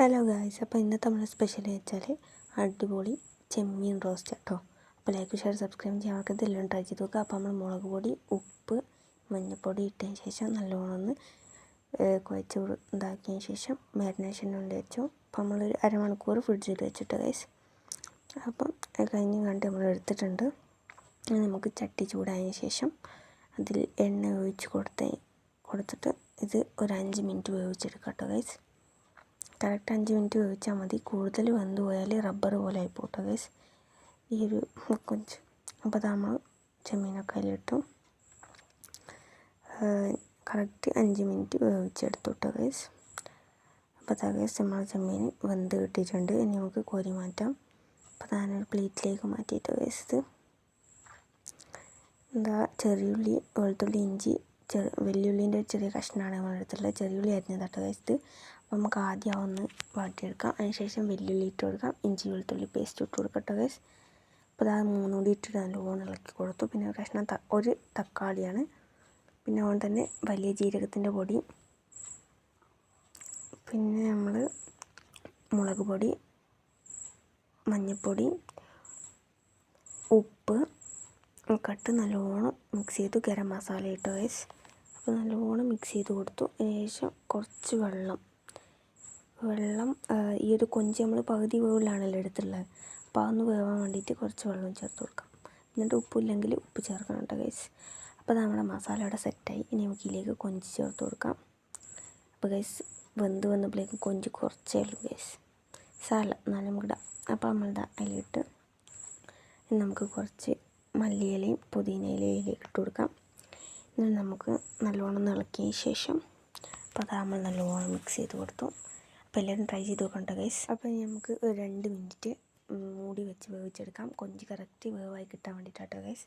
Hello guys അപ്പോൾ ഇന്നത്തെ നമ്മുടെ സ്പെഷ്യൽ വെച്ചാൽ അടിപൊളി ചെമ്മീൻ റോസ്റ്റ് കേട്ടോ അപ്പോൾ ലൈക്ക് ഷെയർ സബ്സ്ക്രൈബ് ചെയ്യാൻ അവർക്ക് എല്ലാം ട്രൈ ചെയ്ത് നോക്കുക അപ്പോൾ നമ്മൾ മുളക് പൊടി ഉപ്പ് മഞ്ഞൾപ്പൊടി ഇട്ടതിന് ശേഷം നല്ലോണം ഒന്ന് കുഴച്ച് ഇതാക്കിയതിന് ശേഷം മാരിനേഷൻ കൊണ്ട് വെച്ചു. അപ്പോൾ നമ്മൾ ഒരു അരമണിക്കൂർ ഫ്രിഡ്ജിൽ വെച്ചിട്ട് ഗൈസ് അപ്പം കഴിഞ്ഞ് കണ്ട് നമ്മൾ എടുത്തിട്ടുണ്ട്. നമുക്ക് ചട്ടി ചൂടായതിന് ശേഷം അതിൽ എണ്ണ ഒഴിച്ച് കൊടുത്ത് കൊടുത്തിട്ട് ഇത് ഒരു അഞ്ച് മിനിറ്റ് വേവിച്ചെടുക്കാം കേട്ടോ ഗൈസ് കറക്റ്റ് അഞ്ച് മിനിറ്റ് വേവിച്ചാൽ മതി. കൂടുതൽ വെന്ത് പോയാൽ റബ്ബർ പോലെ ആയിപ്പോട്ടോ ഗൈസ് ഈ ഒരു കൊഞ്ച്. അപ്പോൾ നമ്മൾ ചെമ്മീനൊക്കെ അതിലിട്ടു കറക്റ്റ് അഞ്ച് മിനിറ്റ് വേവിച്ചെടുത്തു കേട്ടോ ഗൈസ് അപ്പോൾ അതാ ഗൈസ് നമ്മൾ ചെമ്മീൻ വെന്ത് കിട്ടിയിട്ടുണ്ട്. ഇനി നമുക്ക് കോരി മാറ്റാം. അപ്പോൾ ഞാനൊരു പ്ലേറ്റിലേക്ക് മാറ്റിയിട്ട് ഗൈസ് ഇത്. എന്താ ചെറിയുള്ളി വെളുത്തുള്ളി ഇഞ്ചി ചെറു വെല്ലുള്ളീന്റെ ചെറിയ കഷ്ണമാണ് നമ്മുടെ ചെറിയ ചെറിയുള്ളി അരിഞ്ഞ് ഗൈസ് ഇത് നമുക്ക് ആദ്യം ഒന്ന് വാട്ടിയെടുക്കാം. അതിനുശേഷം വെല്ലുള്ളി ഇട്ട് കൊടുക്കാം. ഇഞ്ചി വെളുത്തുള്ളി പേസ്റ്റ് ഇട്ട് കൊടുക്കട്ടെ ഗൈസ് അപ്പോൾ അത് മൂന്നും കൂടി ഇട്ടിട്ട് നല്ലോണം ഇളക്കി കൊടുത്തു. പിന്നെ ഒരു കഷ്ണം ഒരു തക്കാളിയാണ്. പിന്നെ അതുകൊണ്ട് തന്നെ വലിയ ജീരകത്തിന്റെ പൊടി പിന്നെ നമ്മൾ മുളക് പൊടി മഞ്ഞൾപ്പൊടി ഉപ്പ് കട്ട് നല്ലോണം മിക്സ് ചെയ്തു. ഗരം മസാല ഇട്ടു ഗൈസ് നല്ലോണം മിക്സ് ചെയ്ത് കൊടുത്തു. അതിനുശേഷം കുറച്ച് വെള്ളം. വെള്ളം ഈ ഒരു കൊഞ്ച് നമ്മൾ പകുതി വേവിലാണല്ലോ എടുത്തുള്ളത് അപ്പോൾ അതൊന്ന് വേവാൻ വേണ്ടിയിട്ട് കുറച്ച് വെള്ളം ചേർത്ത് കൊടുക്കാം. എന്നിട്ട് ഉപ്പില്ലെങ്കിൽ ഉപ്പ് ചേർക്കണം കേട്ടോ ഗൈസ് അപ്പോൾ നമ്മുടെ മസാല അവിടെ സെറ്റായി ഇനി നമുക്ക് ഇതിലേക്ക് കൊഞ്ച് ചേർത്ത് കൊടുക്കാം. അപ്പോൾ ഗൈസ് വെന്ത് വന്നപ്പോഴേക്കും കൊഞ്ച് കുറച്ചേ ഉള്ളൂ ഗൈസ് സാല എന്നാലും നമുക്ക് ഇടാം. അപ്പോൾ നമ്മളിതാ അതിലിട്ട് നമുക്ക് കുറച്ച് മല്ലിയിലയും പുതിനയിലയും ഇലയിലേക്ക് ഇട്ട് കൊടുക്കാം. ഇനി നമുക്ക് നല്ലോണം ഇളക്കിയ ശേഷം അപ്പോൾ അത് നമ്മൾ നല്ലോണം മിക്സ് ചെയ്ത് കൊടുത്തു. അപ്പോൾ എല്ലാവരും ട്രൈ ചെയ്ത് നോക്കണ്ട ഗൈസ് അപ്പോൾ നമുക്ക് ഒരു രണ്ട് മിനിറ്റ് മൂടി വെച്ച് വേവിച്ചെടുക്കാം. കൊഞ്ച് കറക്റ്റ് വേവായി കിട്ടാൻ വേണ്ടിയിട്ടാട്ടോ ഗൈസ്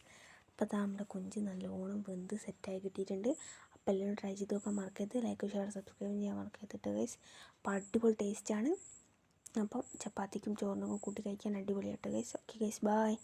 അപ്പോൾ അതാ നമ്മുടെ കൊഞ്ച് നല്ലോണം വെന്ത് സെറ്റായി കിട്ടിയിട്ടുണ്ട്. അപ്പോൾ എല്ലാവരും ട്രൈ ചെയ്ത് നോക്കാൻ മറക്കരുത്. ലൈക്ക് ഷെയർ സബ്സ്ക്രൈബ് ചെയ്യാൻ മറക്കരുത് ഗൈസ് അപ്പോൾ അടിപൊളി ടേസ്റ്റാണ് അപ്പം ചപ്പാത്തിക്കും ചോറിനൊക്കെ കൂട്ടി കഴിക്കാൻ അടിപൊളിയാട്ടോ ഗൈസ് ഓക്കെ ഗൈസ് ബായ്